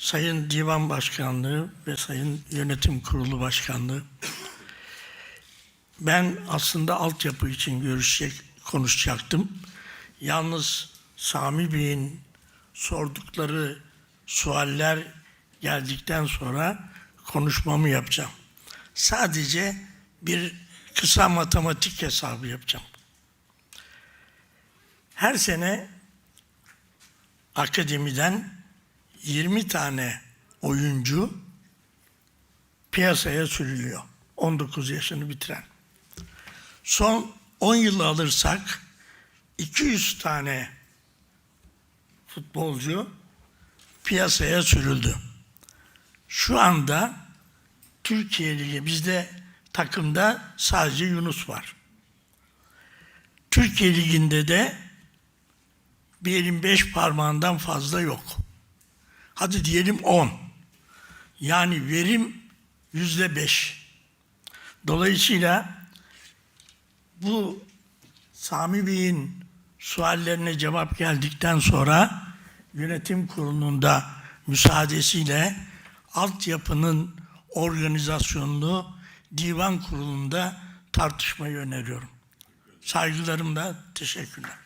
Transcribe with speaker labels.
Speaker 1: Sayın Divan Başkanlığı ve Sayın Yönetim Kurulu Başkanlığı ben aslında altyapı için görüşecek, konuşacaktım. Yalnız Sami Bey'in sordukları sualler geldikten sonra konuşmamı yapacağım. Sadece bir kısa matematik hesabı yapacağım. Her sene akademiden 20 tane oyuncu piyasaya sürülüyor. 19 yaşını bitiren. Son 10 yıl alırsak 200 tane futbolcu piyasaya sürüldü. Şu anda Türkiye Ligi bizde takımda sadece Yunus var. Türkiye Ligi'nde de bir elin beş parmağından fazla yok. Hadi diyelim 10. Yani verim yüzde beş. Dolayısıyla bu Sami Bey'in suallerine cevap geldikten sonra yönetim kurulunun da müsaadesiyle altyapının organizasyonunu divan kurulunda tartışmayı öneriyorum. Saygılarımla teşekkürler.